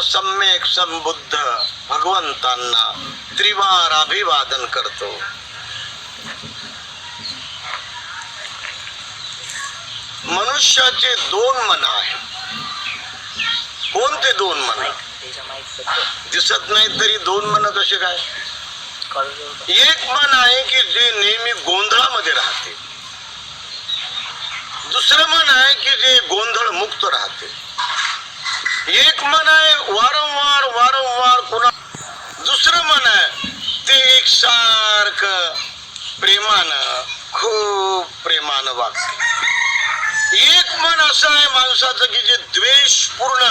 सम्यक संबुद्ध भगवंतांना त्रिवार अभिवादन करतो. मनुष्याचे दोन मन आहेत. कोणते दोन मन दिसत नाही तरी दोन मन कसे काय? एक मन आहे की जे नेहमी गोंधळामध्ये राहते. दुसरं मन आहे की जे गोंधळ मुक्त राहते. एक मन आहे वारंवार वारंवार पुन्हा दुसरं मन आहे. ते एक सारखं प्रेमानं खूप प्रेमानं वागते. एक मन असं आहे माणसाचं की जे द्वेषपूर्ण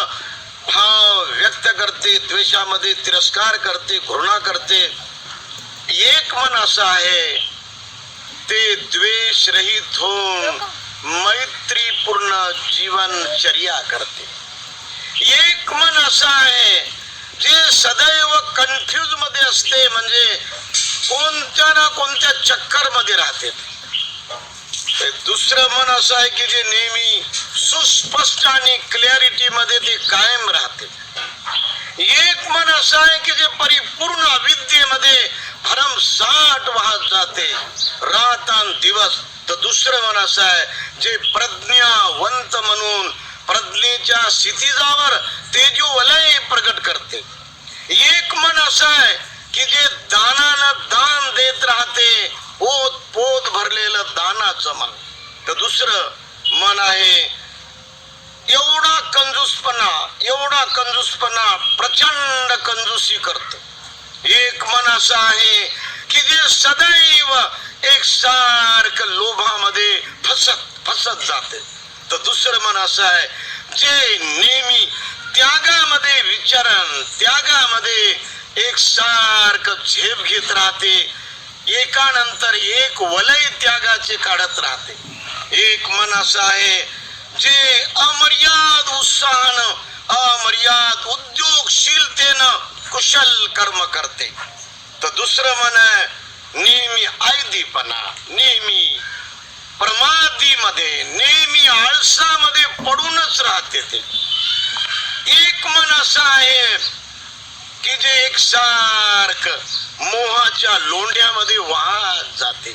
भाव व्यक्त करते द्वेषामध्ये तिरस्कार करते घृणा करते. एक मन असं आहे ते द्वेष रहित होऊन मैत्रीपूर्ण जीवनचर्या करते. एक मन असं आहे जे सदैव कन्फ्यूजमध्ये असते म्हणजे कोणत्या ना कोणत्या चक्करमध्ये राहते दुसरं मन असं आहे की जे नेहमी सुस्पष्ट आणि क्लॅरिटी मध्ये ते कायम राहते. एक मन असं आहे की जे परिपूर्ण अविद्येमध्ये भरमसाठ वाहत जाते. रातान दिवस. तर दुसरं मन असं आहे जे प्रज्ञावंत म्हणून प्रज्ञेच्या क्षितिजावर तेजोवलय प्रकट करते. एक मन असं आहे की जे दानानं दान देत राहते ओत पोत भरलेलं दानाचं मन. तर दुसरं मन आहे एवढा कंजूसपणा एवढा कंजूसपणा प्रचंड कंजूसी करत. एक मन असं आहे की जे सदैव एक सारखं लोभामध्ये फसत फसत जाते. तर दुसरं मन असं आहे जे नेहमी त्यागामध्ये विचारण त्यागामध्ये एक सारख झेप घेत राहते एकानंतर एक वलय त्यागाचे काढत राहते. एक मन असं आहे जे अमर्याद उत्साहानं अमर्याद उद्योगशीलतेनं कुशल कर्म करते. तर दुसरं मन आहे नेहमी आयदीपणा नेहमी प्रमादीमध्ये नेहमी आळसामध्ये पडूनच राहते ते. एक मन असं आहे की जे एक सारख मोहाच्या लोंढ्यामध्ये वाहत जाते.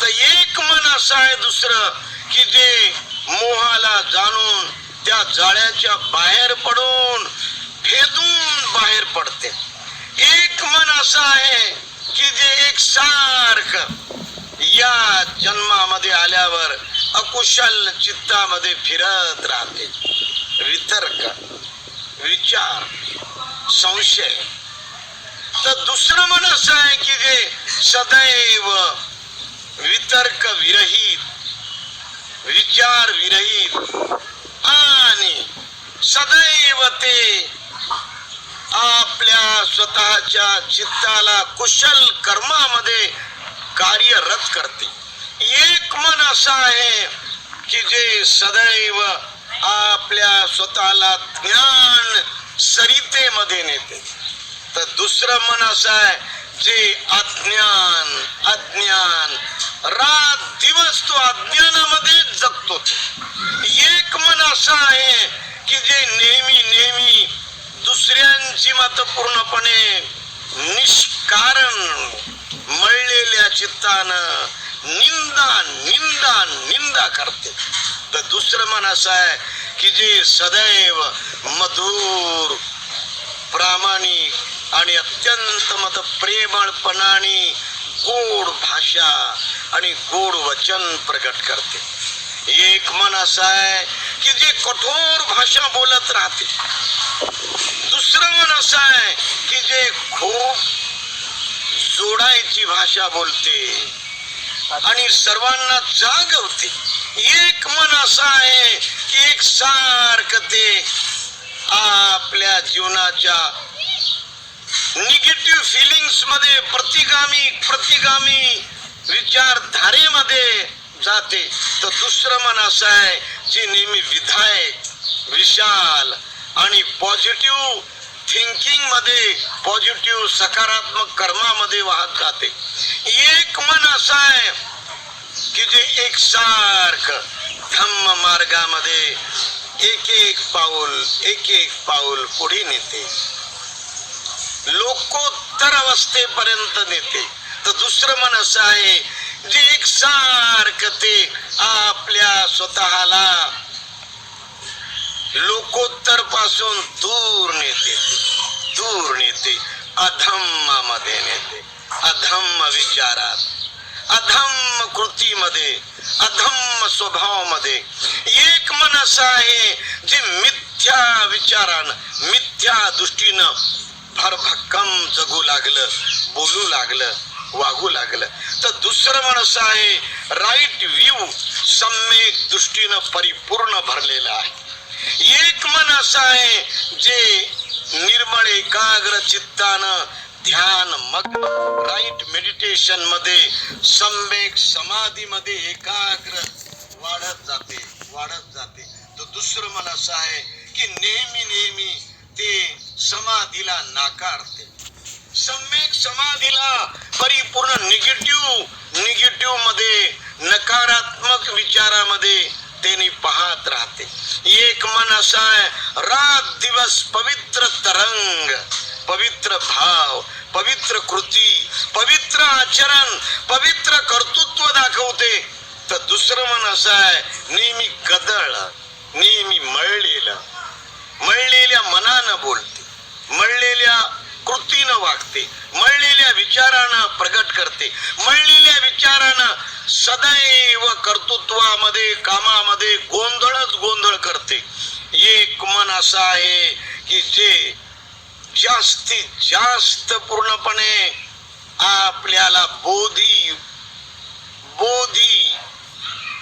तर एक मन असं आहे दुसरं की जे मोहाला जाणून त्या जाळ्याच्या बाहेर पडून भेदून बाहेर पडते. एक मन असं आहे की जे एक सारख या जन्मामध्ये आल्यावर अकुशल चित्तामध्ये फिरत राहते. वितर्क विचार संशय. तर दुसरं मन असं आहे की जे सदैव वितर्क विरहित विचार विरहित आणि सदैव ते आपल्या स्वतःच्या चित्ताला कुशल कर्मामध्ये कार्यरत करते। एक मन असं आहे की जे सदैव आपल्या स्वतःला ज्ञान सरितेमध्ये नेते। तर दुसरं मन असं आहे जे अज्ञान अज्ञान रात दिवस तो अज्ञानामध्ये जगतो एक मन असं आहे की जे नेहमी नेहमी दुसऱ्यांची मत पूर्णपणे कारण मळलेल्या चित्तानं निंदा निंदा निंदा करते. तर दुसरं मन असं आहे की जे सदैव मधुर प्रामाणिक आणि अत्यंत मत प्रेमळपणाने गोड भाषा आणि गोड वचन प्रकट करते. एक मन असं आहे की जे कठोर भाषा बोलत राहते. दुसरं मन असं आहे की जे खूप जोडायची भाषा बोलते. आणि सर्वांना जागवते. एक मन असं आहे की एक सारख ते आपल्या जीवनाच्या निगेटिव्ह फिलिंग्समध्ये प्रतिगामी प्रतिगामी विचारधारेमध्ये जाते. तर दुसरं मन असं आहे जे नेहमी विधायक विशाल आणि पॉझिटिव्ह थिंकिंगमध्ये पॉझिटिव्ह सकारात्मक कर्मामध्ये वाहत जाते. एक मन असं आहे की जे एक सारख धम्म मार्गामध्ये एक एक पाऊल एक एक पाऊल पुढे नेते. लोकोत्तर अवस्थेपर्यंत नेते. तर दुसरं मन असं आहे जे एकसारखं ते आपल्या स्वतःला लोकोत्तरपासून दूर नेते दूर नेते अधम्मामध्ये नेते अधम्म विचारात अधम्म कृतीमध्ये अधम्म स्वभावामध्ये. एक मन असं आहे जे मिथ्या विचारानं मिथ्या दृष्टीनं भरभक्कम जगू लागलं बोलू लागलं वागू लागलं. तर दुसरं मन असं आहे राईट व्ह्यू सम्यक दृष्टीनं परिपूर्ण भरलेलं आहे. एक मन असं आहे जे निर्मळ एकाग्र चित्तानं ध्यान मग राईट मेडिटेशनमध्ये सम्यक समाधीमध्ये एकाग्र वाढत जाते वाढत जाते. तर दुसरं मन असं आहे की नेहमी नेहमी ते समाधीला नाकारते. सम्यक समाधीला परिपूर्ण निगेटिव्ह निगेटिव्हमध्ये नकारात्मक विचारामध्ये त्यांनी पाहत राहते. एक मन असं आहे रात दिवस पवित्र तरंग पवित्र भाव पवित्र कृती पवित्र आचरण पवित्र कर्तृत्व दाखवते. तर दुसरं मन असं आहे नेहमी गदळ नेहमी मळलेलं. मळलेल्या मनानं बोलते. मळलेल्या कृतीनं वागते. मळलेल्या विचारानं प्रगट करते. मळलेल्या विचारानं सदैव कर्तृत्वामध्ये कामामध्ये गोंधळच गोंधळ करते. एक मन असं आहे की जे जास्तीत जास्त पूर्णपणे आपल्याला बोधी बोधी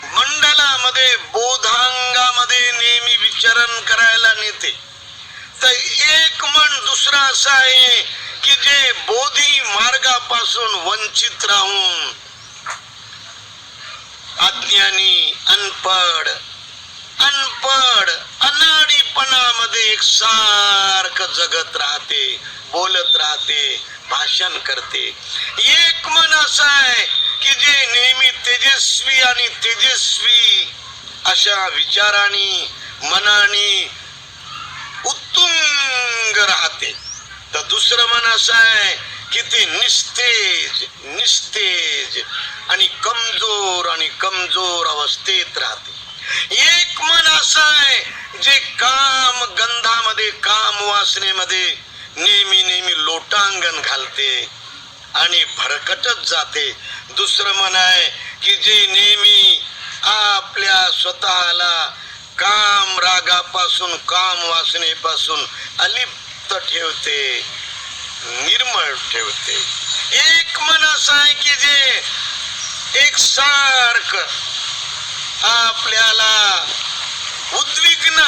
मंडलामध्ये बोधांगामध्ये नेहमी विचरण करायला नेते. तर एक मन दुसरं असं आहे की जे बोधी मार्गापासून वंचित राहून अज्ञानी अनपड अनपड अनाडीपणामध्ये एक सारखं जगत राहते बोलत राहते भाषण करते. एक मन असं आहे की जे नेहमी तेजस्वी आणि तेजस्वी अशा विचाराने मनाने उत्तुंग राहते. तर दुसरं मन असं आहे की ते निस्तेज निस्तेज आणि कमजोर आणि कमजोर अवस्थेत राहते. एक मन असं आहे जे काम गंधामध्ये काम वासनेमध्ये नेहमी नेहमी लोटांगण घालते आणि भरकटत जाते. दुसरं मन आहे की जे नेहमी आपल्या स्वतःला काम रागापासून काम वासनेपासून अलिप्त ठेवते निर्मळ ठेवते. एक मन असं आहे की जे एक सारख आपल्याला उद्विग्न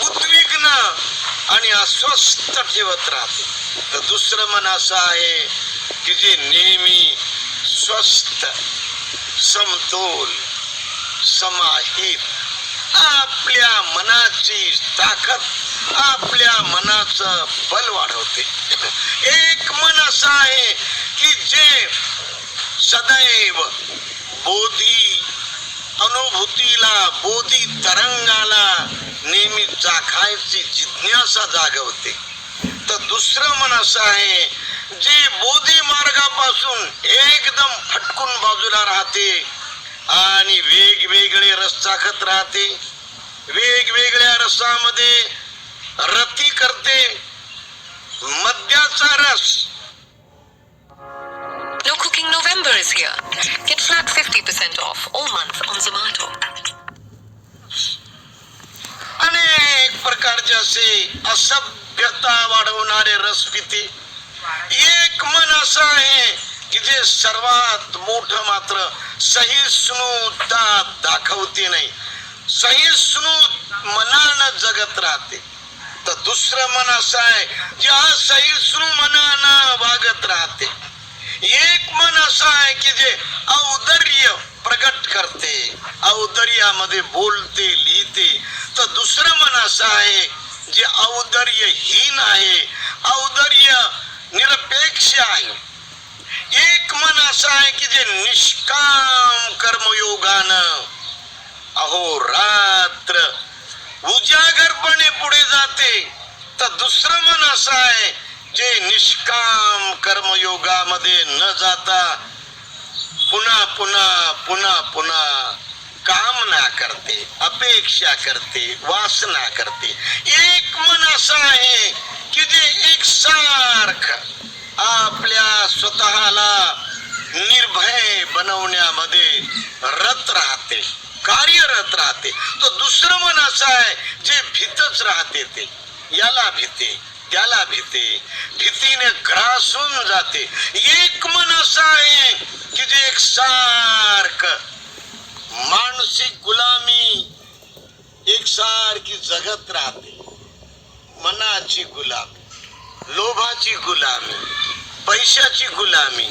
उद्विग्न आणि अस्वस्थ ठेवत राहते. तर दुसरं मन असं आहे की जे नेहमी स्वस्थ समतोल समाहित आपल्या मनाची ताकद आपल्या मनाचं बल वाढवते. एक मन असं आहे की जे सदैव बोधी अनुभूतीला बोधी तरंगाला नेहमी चाखायची जिज्ञासा जागवते. तर दुसरं मन असं आहे जे बोधी मार्गापासून एकदम फटकून बाजूला राहते आणि वेगवेगळे रस चाखत राहते वेगवेगळ्या रसामध्ये रती करते मद्याचा रस November is here. Get flat 50% off all month on Zomato. अनेक प्रकारचे असे असभ्यता वाढवणारे रस पिते एक मन असं आहे की जे सर्वात मोठं मात्र सहिष्णुता दाखवते नाही सहिष्णू मनानं जगत राहते तर दुसरं मन असं आहे जे असहिष्णू मनानं वागत राहते एक मन असं म्हणजे औदर्य प्रकट करते. औदर्यामध्ये बोलते लिहिते. तर दुसरं मन असं आहे जे औदर्यहीन आहे औदर्य निरपेक्ष आहे. एक मन असं आहे की जे निष्काम कर्मयोगानं अहो रात्र उजागरपणे पुढे जाते. तर दुसरं मन असं आहे जे निष्काम कर्मयोगामध्ये न जाता पुन्हा पुन्हा पुन्हा पुन्हा कामना करते अपेक्षा करते वासना करते. एक मन असं आहे की जे एकसारखं आपल्या स्वतःला निर्भय बनवण्यामध्ये रत राहते कार्यरत राहते. तो दुसरं मन असं आहे जे भीतच राहते ते. याला भीते त्याला भीते. भीतीने ग्रासून जाते. एक मन असं आहे की जे एकसारख मानसिक गुलामी एक सारखी जगत राहते. मनाची गुलामी लोभाची गुलामी पैशाची गुलामी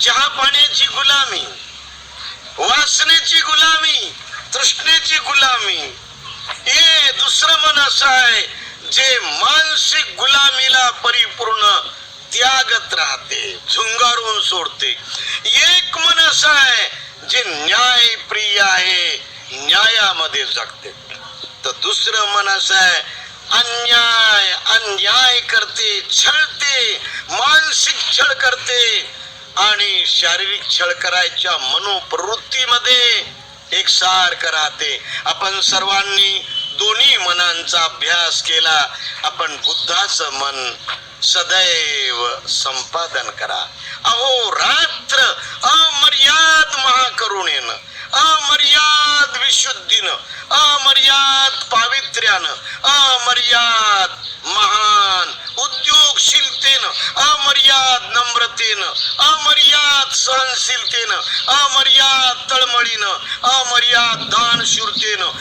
चहा पाण्याची गुलामी वासनेची गुलामी तृष्णेची गुलामी. ए दुसरं मन असं आहे जे मानसिक गुलामीला परिपूर्ण त्यागत राहते झुंगारून सोडते. एक मनस आहे जे न्याय प्रिय आहे न्यायामध्ये जगते. तर दुसरं मनस आहे अन्याय अन्याय करते छळते मानसिक छळ करते आणि शारीरिक छळ करायच्या मनोप्रवृत्तीमध्ये एकसारखं राहते. आपण सर्वांनी दोन्ही मनांचा अभ्यास केला. आपण बुद्धाचं मन सदैव संपादन करा. अहो रात्र अमर्याद महाकरुणेनं अमर्याद विशुद्धीनं अमर्याद पावित्र्यानं अमर्याद महान उद्योगशीलतेनं अमर्याद नम्रतेनं अमर्याद सहनशीलतेनं अमर्याद तळमळीनं अमर्याद दानशूरतेनं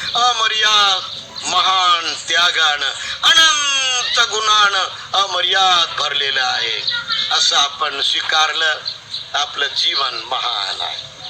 महान त्यागानं अनंत गुणानं अमर्याद भरलेलं आहे. असं आपण स्वीकारलं आपलं जीवन महान आहे.